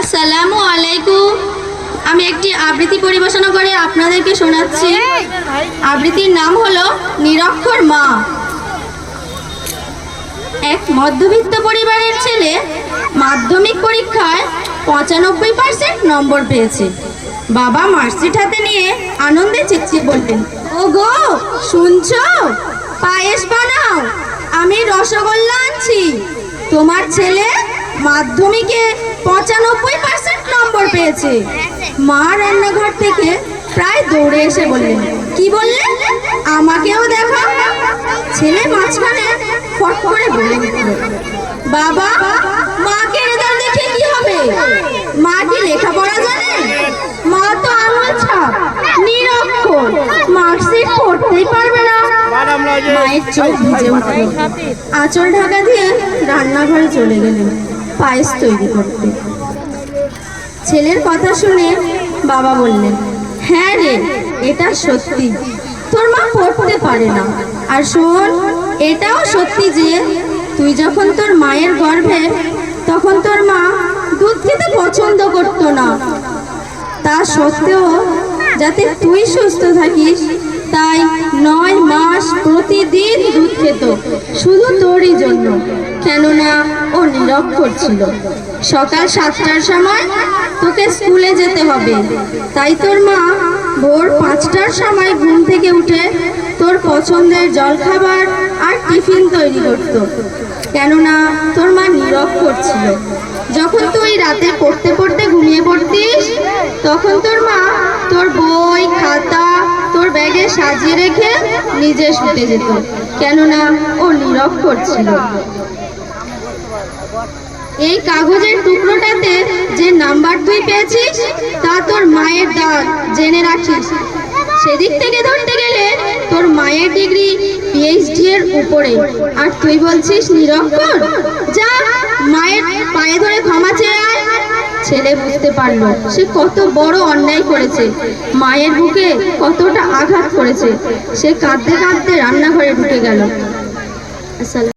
আসসালামু আলাইকুম। আমি একটি আবৃত্তি পরিবেশনা করে আপনাদেরকে শোনাচ্ছি। আবৃত্তির নাম হলো নিরক্ষর মা। এক মধ্যবিত্ত পরিবারের ছেলে মাধ্যমিক পরীক্ষায় পঁচানব্বই পার্সেন্ট নম্বর পেয়েছে। বাবা মার্কশিট হাতে নিয়ে আনন্দে চেঁচিয়ে বললেন ও গো শুনছো? পায়েস বানাও, আমি রসগোল্লা আনছি। তোমার ছেলে মাধ্যমিকে পঁচানব্বই পার্সেন্ট নম্বর পেয়েছে। মা রান্নাঘর থেকে প্রায় দৌড়ে এসে বললেন, কি বললেন আমাকেও দেখো। ছেলে মাঝখানে ফট করে বলে বাবা, মাকে রেজাল্ট দেখে কি হবে? মা কি লেখাপড়া জানে? মা তো আঙুল ছাপ, নিরক্ষর, মার্কশিট পড়তেই পারবে না। মায়ের চোখ ভিজে উঠল। আঁচল ঢাকা দিয়ে রান্নাঘরে চলে গেলেন। পায়েস তৈরি করতে। ছেলের কথা শুনে বাবা বললেন হ্যাঁ রে, এটা সত্যি। তোর মা পড়তে পারে না। আর শোন, এটাও সত্যি যে তুই যখন তোর মায়ের গর্ভে, তখন তোর মা দুধ খেতে পছন্দ করতো না। তা সত্ত্বেও যাতে তুই সুস্থ থাকিস, তাই নয় মাস প্রতিদিন দুধ খেত। শুধু তোরই জন্য। কেননা ও নিরক্ষর ছিল সকাল সাতটার সময় তোকে স্কুলে যেতে হবে। তাই তোর মা ভোর পাঁচটার সময় ঘুম থেকে উঠে তোর পছন্দের জলখাবার আর টিফিন তৈরি করতো। কেননা তোর মা নীরব করছিল। যখন তুই রাতে পড়তে পড়তে ঘুমিয়ে পড়তিস, তখন তোর মা তোর বই, খাতা, তোর ব্যাগে সাজিয়ে রেখে নিজে শুতে যেত। কেননা ও নীরব ছিল এই কাগজের টুকরোটাতে যে নাম্বার তুই পেয়েছিস, তা তোর মায়ের দাগ জেনে রাখিস। সেদিক থেকে ধরতে গেলে তোর মায়ের ডিগ্রি পিএইচডি এর উপরে। আর তুই বলছিস, নিরক্ষর, যা মায়ের পায়ে ধরে ক্ষমা চেয়ে আয়। ছেলে বুঝতে পারল, সে কত বড় অন্যায় করেছে। মায়ের বুকে কতটা আঘাত করেছে। সে কাঁদতে কাঁদতে রান্নাঘরে ঢুকে গেল। আসসালাম।